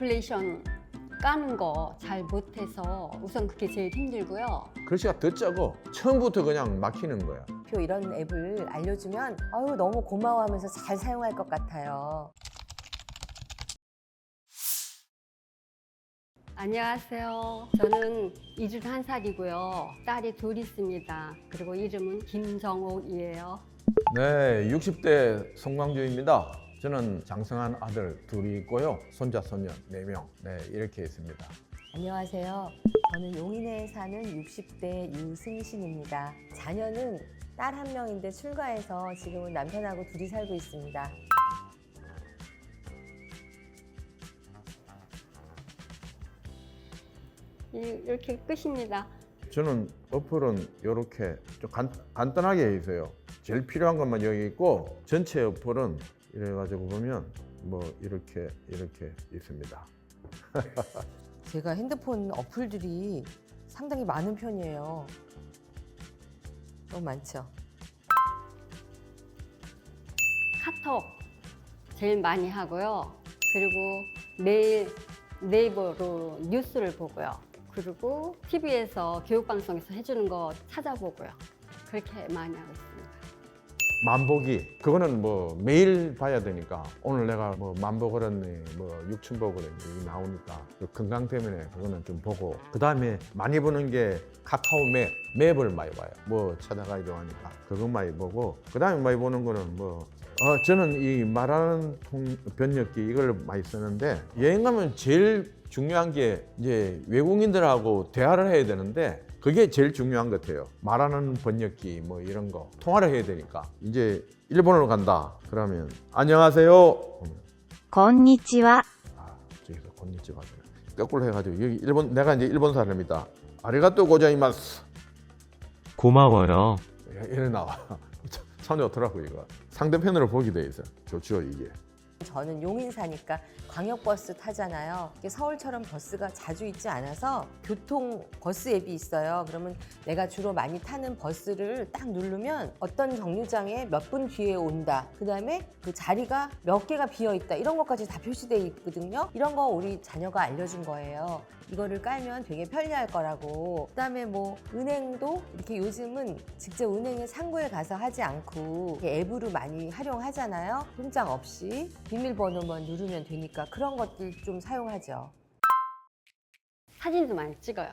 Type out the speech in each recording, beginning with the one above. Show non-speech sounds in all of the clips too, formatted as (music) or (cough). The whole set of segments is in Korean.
인플레이션 까는 거 잘 못해서 우선 그게 제일 힘들고요. 글씨가 더 적어. 처음부터 그냥 막히는 거야. 표 이런 앱을 알려주면 아유 너무 고마워하면서 잘 사용할 것 같아요. 안녕하세요. 저는 21살이고요. 딸이 둘 있습니다. 그리고 이름은 김정옥이에요. 네, 60대 송광주입니다. 저는 장성한 아들 둘이 있고요. 손자, 손녀 네명 네, 이렇게 있습니다. 안녕하세요. 저는 용인에 사는 60대 유승신입니다. 자녀는 딸 한 명인데 출가해서 지금은 남편하고 둘이 살고 있습니다. 이- 이렇게 끝입니다. 저는 어플은 이렇게 좀 간, 간단하게 해 있어요. 제일 필요한 것만 여기 있고 전체 어플은 이래 가지고 보면 뭐 이렇게 이렇게 있습니다. 제가 핸드폰 어플들이 상당히 많은 편이에요. 너무 많죠? 카톡 제일 많이 하고요. 그리고 매일 네이버로 뉴스를 보고요. 그리고 TV에서 교육방송에서 해주는 거 찾아보고요. 그렇게 많이 하고 있습니다. 만보기 그거는 뭐 매일 봐야 되니까. 오늘 내가 뭐 만보 걸었네 뭐 걸었네 이게 나오니까. 그 건강 때문에 그거는 좀 보고. 그 다음에 많이 보는 게 카카오 맵 맵을 많이 봐요. 뭐 찾아가기도 하니까 그거 많이 보고. 그 다음에 많이 보는 거는 뭐 어, 저는 이 말하는 통 번역기 이걸 많이 쓰는데 여행 가면 제일 중요한 게 이제 외국인들하고 대화를 해야 되는데 그게 제일 중요한 것 같아요. 말하는 번역기 뭐 이런 거 통화를 해야 되니까 이제 일본으로 간다. 그러면 안녕하세요. 건니치와. 아, 저기서 건니치와. 거꾸로 해가지고 여기 일본 내가 이제 일본 사람이다. 아리가또 고자이마스. 고마워요. 이래 나와. (laughs) 참 좋더라고 이거. 상대편으로 보게 돼 있어. 좋죠 이게. 저는 용인 사니까 광역버스 타잖아요. 서울처럼 버스가 자주 있지 않아서 교통 버스 앱이 있어요. 그러면 내가 주로 많이 타는 버스를 딱 누르면 어떤 정류장에 몇 분 뒤에 온다. 그 다음에 그 자리가 몇 개가 비어 있다. 이런 것까지 다 표시되어 있거든요. 이런 거 우리 자녀가 알려준 거예요. 이거를 깔면 되게 편리할 거라고. 그다음에 뭐 은행도 이렇게 요즘은 직접 은행에 상고에 가서 하지 않고 앱으로 많이 활용하잖아요. 통장 없이 비밀번호만 누르면 되니까 그런 것들 좀 사용하죠. 사진도 많이 찍어요.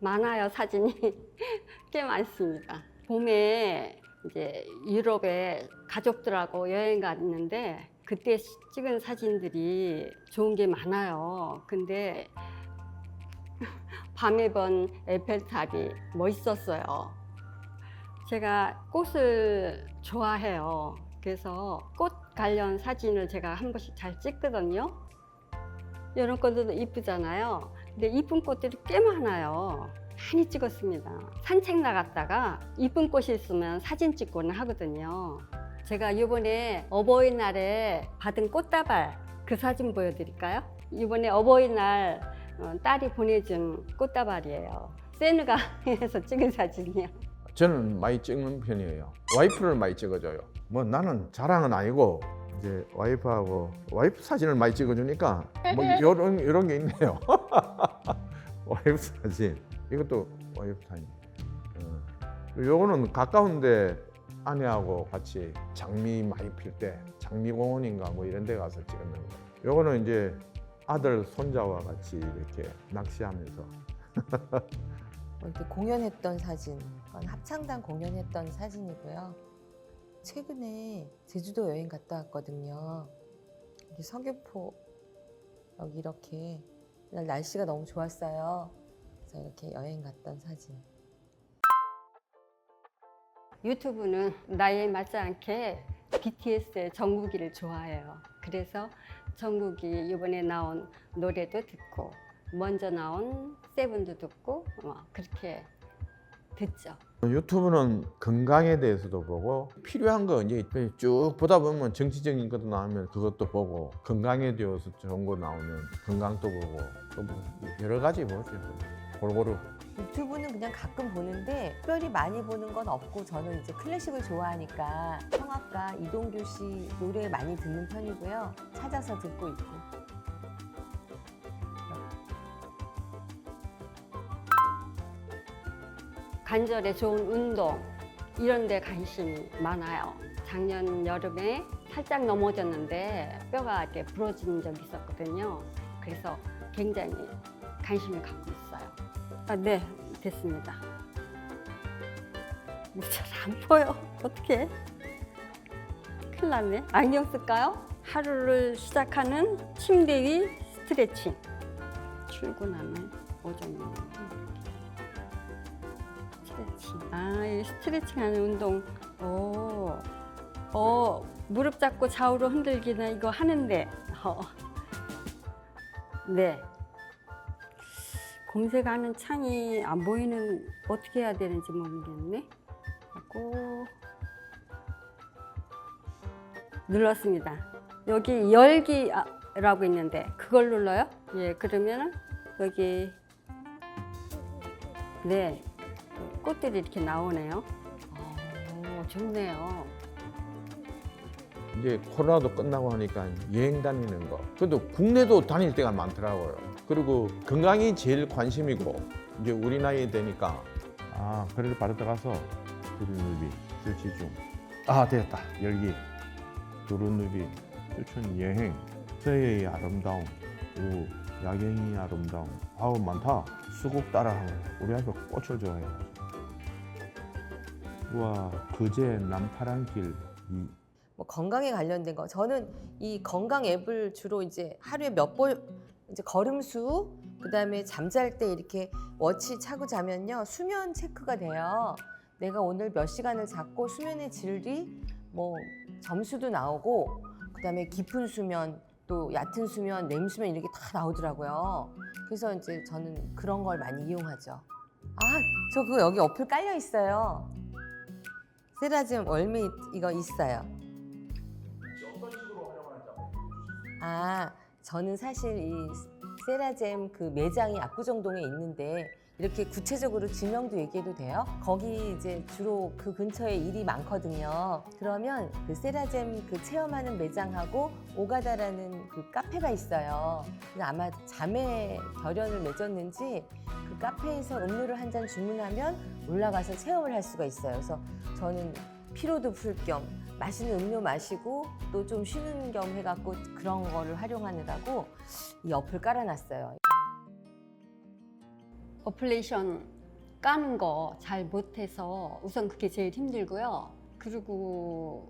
많아요, 사진이. (laughs) 꽤 많습니다. 봄에 이제 유럽에 가족들하고 여행 갔는데 그때 시- 찍은 사진들이 좋은 게 많아요. 근데 (laughs) 밤에 본 에펠탑이 멋있었어요. 제가 꽃을 좋아해요. 그래서 꽃 관련 사진을 제가 한 번씩 잘 찍거든요. 이런 것들도 이쁘잖아요. 근데 이쁜 꽃들이 꽤 많아요. 많이 찍었습니다. 산책 나갔다가 이쁜 꽃이 있으면 사진 찍고는 하거든요. 제가 이번에 어버이날에 받은 꽃다발 그 사진 보여드릴까요? 이번에 어버이날 어, 딸이 보내준 꽃다발이에요. 세느가에서 (laughs) 찍은 사진이요. 저는 많이 찍는 편이에요. 와이프를 많이 찍어줘요. 뭐 나는 자랑은 아니고 이제 와이프하고 와이프 사진을 많이 찍어주니까 뭐 (laughs) 이런 이런 게 있네요. (laughs) 와이프 사진 이것도 와이프 사진. 어. 요거는 가까운데 아내하고 같이 장미 많이 필 때 장미공원인가 뭐 이런 데 가서 찍는 거. 요거는 이제 아들 손자와 같이 이렇게 낚시하면서 (laughs) 이렇게 공연했던 사진, 합창단 공연했던 사진이고요. 최근에 제주도 여행 갔다 왔거든요. 여기 서귀포 여기 이렇게 그날 날씨가 너무 좋았어요. 그래서 이렇게 여행 갔던 사진. 유튜브는 나이에 맞지 않게 BTS의 정국이를 좋아해요. 그래서 정국이 이번에 나온 노래도 듣고 먼저 나온 세븐도 듣고 어, 그렇게 듣죠. 유튜브는 건강에 대해서도 보고 필요한 거 이제 쭉 보다 보면 정치적인 것도 나오면 그것도 보고 건강에 대해서 좋은 거 나오면 건강도 보고 또뭐 여러 가지 보죠. 골고루 유튜브는 그냥 가끔 보는데 특별히 많이 보는 건 없고 저는 이제 클래식을 좋아하니까 성악가 이동규 씨 노래 많이 듣는 편이고요. 찾아서 듣고 있고. 관절에 좋은 운동 이런 데 관심이 많아요. 작년 여름에 살짝 넘어졌는데 뼈가 이렇게 부러진 적이 있었거든요. 그래서 굉장히 관심을 갖고 있어요. 아, 네, 됐습니다. 잘 안 보여. (laughs) 어떻게? 큰일 났네. 안경 쓸까요? 하루를 시작하는 침대 위 스트레칭. 출근하는 오전. 아, 이 스트레칭 하는 운동. 오. 어, 무릎 잡고 좌우로 흔들기는 이거 하는데. 어. 네. 검색하는 창이 안 보이는 어떻게 해야 되는지 모르겠네. 하고 눌렀습니다. 여기 열기라고 있는데 그걸 눌러요? 예, 그러면은 여기 네 꽃들이 이렇게 나오네요. 어, 좋네요. 이제 코로나도 끝나고 하니까 여행 다니는 거. 그래도 국내도 다닐 때가 많더라고요. 그리고 건강이 제일 관심이고 이제 우리 나이 되니까 아 그래도 바로 들어가서 두루누비 설치 중. 아 됐다 열기 두루누비 추천 여행 서해의 아름다움 오 야경이 아름다움 아우 많다 수국 따라하고 우리 아이가 꽃을 좋아해. 우 와 그제 남파랑길. 이. 뭐 건강에 관련된 거. 저는 이 건강 앱을 주로 이제 하루에 몇 번 이제 걸음수 그다음에 잠잘 때 이렇게 워치 차고 자면요 수면 체크가 돼요. 내가 오늘 몇 시간을 잤고 수면의 질이 뭐 점수도 나오고 그다음에 깊은 수면 또 얕은 수면 렘 수면 이렇게 다 나오더라고요. 그래서 이제 저는 그런 걸 많이 이용하죠. 아 저 그거 여기 어플 깔려 있어요 세라즘 월메이트 이거 있어요. 아, 저는 사실 이 세라젬 그 매장이 압구정동에 있는데 이렇게 구체적으로 지명도 얘기해도 돼요? 거기 이제 주로 그 근처에 일이 많거든요. 그러면 그 세라젬 그 체험하는 매장하고 오가다라는 그 카페가 있어요. 아마 자매 결연을 맺었는지 그 카페에서 음료를 한 잔 주문하면 올라가서 체험을 할 수가 있어요. 그래서 저는 피로도 풀 겸 맛있는 음료 마시고 또 좀 쉬는 겸 해갖고 그런 거를 활용하느라고 이 어플 깔아놨어요. 어플레이션 까는 거 잘 못해서 우선 그게 제일 힘들고요. 그리고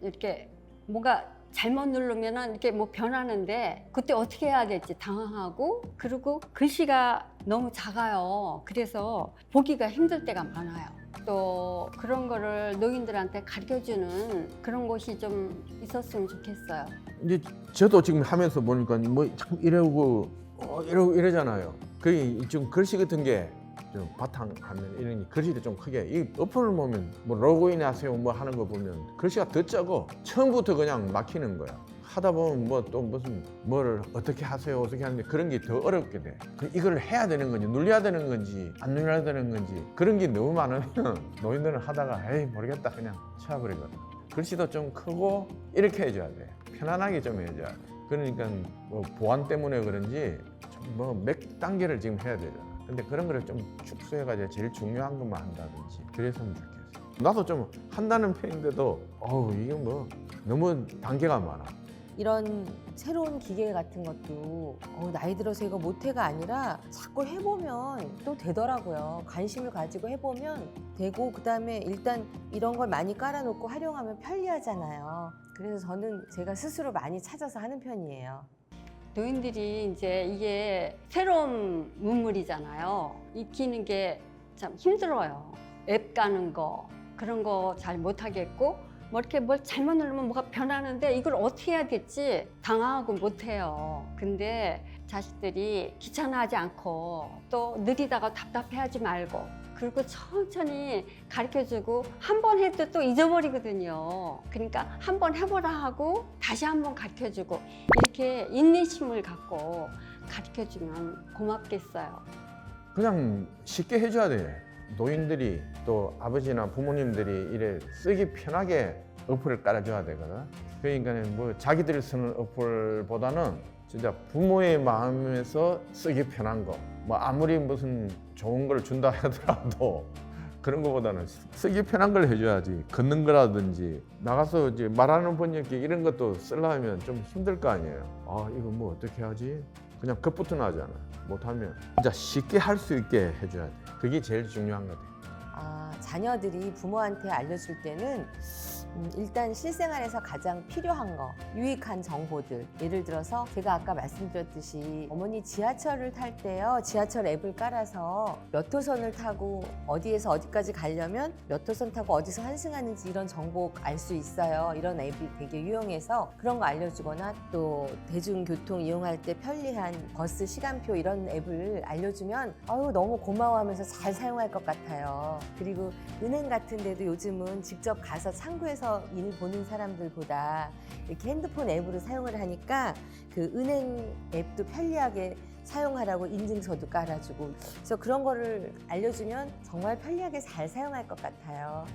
이렇게 뭔가 잘못 누르면은 이렇게 뭐 변하는데 그때 어떻게 해야 될지 당황하고 그리고 글씨가 너무 작아요. 그래서 보기가 힘들 때가 많아요. 또 그런 거를 노인들한테 가르쳐주는 그런 곳이 좀 있었으면 좋겠어요. 이제 저도 지금 하면서 보니까 뭐 참 이러고 어, 이러고 이러잖아요. 그게 좀 글씨 같은 게좀 바탕 화면 이런 게 글씨도 좀 크게 이 어플을 보면 뭐 로그인 하세요 뭐 하는 거 보면 글씨가 더 작고 처음부터 그냥 막히는 거야. 하다 보면 뭐 또 무슨 뭐를 어떻게 하세요 어떻게 하는데 그런 게 더 어렵게 돼. 그 이걸 해야 되는 건지 눌려야 되는 건지 안 눌려야 되는 건지 그런 게 너무 많으면 (laughs) 노인들은 하다가 에이 모르겠다 그냥 쳐버리거든. 글씨도 좀 크고 이렇게 해줘야 돼. 편안하게 좀 해줘야 돼. 그러니까 뭐 보안 때문에 그런지 뭐 몇 단계를 지금 해야 되잖아. 근데 그런 거를 좀 축소해가지고 제일 중요한 것만 한다든지 그랬으면 좋겠어. 나도 좀 한다는 편인데도 어우 이게 뭐 너무 단계가 많아. 이런 새로운 기계 같은 것도 어, 나이 들어서 이거 못해가 아니라 자꾸 해보면 또 되더라고요. 관심을 가지고 해보면 되고 그다음에 일단 이런 걸 많이 깔아놓고 활용하면 편리하잖아요. 그래서 저는 제가 스스로 많이 찾아서 하는 편이에요. 노인들이 이제 이게 새로운 문물이잖아요. 익히는 게 참 힘들어요. 앱 까는 거 그런 거 잘 못하겠고 뭐 이렇게 뭘 잘못 누르면 뭐가 변하는데 이걸 어떻게 해야 될지 당황하고 못해요. 근데 자식들이 귀찮아하지 않고 또 느리다가 답답해하지 말고 그리고 천천히 가르쳐주고 한 번 해도 또 잊어버리거든요. 그러니까 한 번 해보라 하고 다시 한 번 가르쳐주고 이렇게 인내심을 갖고 가르쳐주면 고맙겠어요. 그냥 쉽게 해줘야 돼. 노인들이 또 아버지나 부모님들이 이래 쓰기 편하게 어플을 깔아줘야 되거든. 그러니까 뭐 자기들이 쓰는 어플보다는 진짜 부모의 마음에서 쓰기 편한 거. 뭐 아무리 무슨 좋은 걸 준다 하더라도 그런 거보다는 쓰기 편한 걸 해줘야지. 걷는 거라든지 나가서 이제 말하는 번역기 이런 것도 쓰려면 좀 힘들 거 아니에요. 아 이거 뭐 어떻게 하지? 그냥 겁부터 나잖아. 못하면 진짜 쉽게 할 수 있게 해줘야 돼. 그게 제일 중요한 거돼. 아, 자녀들이 부모한테 알려줄 때는 음, 일단 실생활에서 가장 필요한 거, 유익한 정보들. 예를 들어서 제가 아까 말씀드렸듯이 어머니 지하철을 탈 때요, 지하철 앱을 깔아서 몇 호선을 타고 어디에서 어디까지 가려면 몇 호선 타고 어디서 환승하는지 이런 정보 알 수 있어요. 이런 앱이 되게 유용해서 그런 거 알려주거나 또 대중교통 이용할 때 편리한 버스 시간표 이런 앱을 알려주면 아유 너무 고마워하면서 잘 사용할 것 같아요. 그리고 은행 같은 데도 요즘은 직접 가서 창구에 서 일 보는 사람들보다 이렇게 핸드폰 앱으로 사용을 하니까 그 은행 앱도 편리하게 사용하라고 인증서도 깔아주고 그래서 그런 거를 알려주면 정말 편리하게 잘 사용할 것 같아요.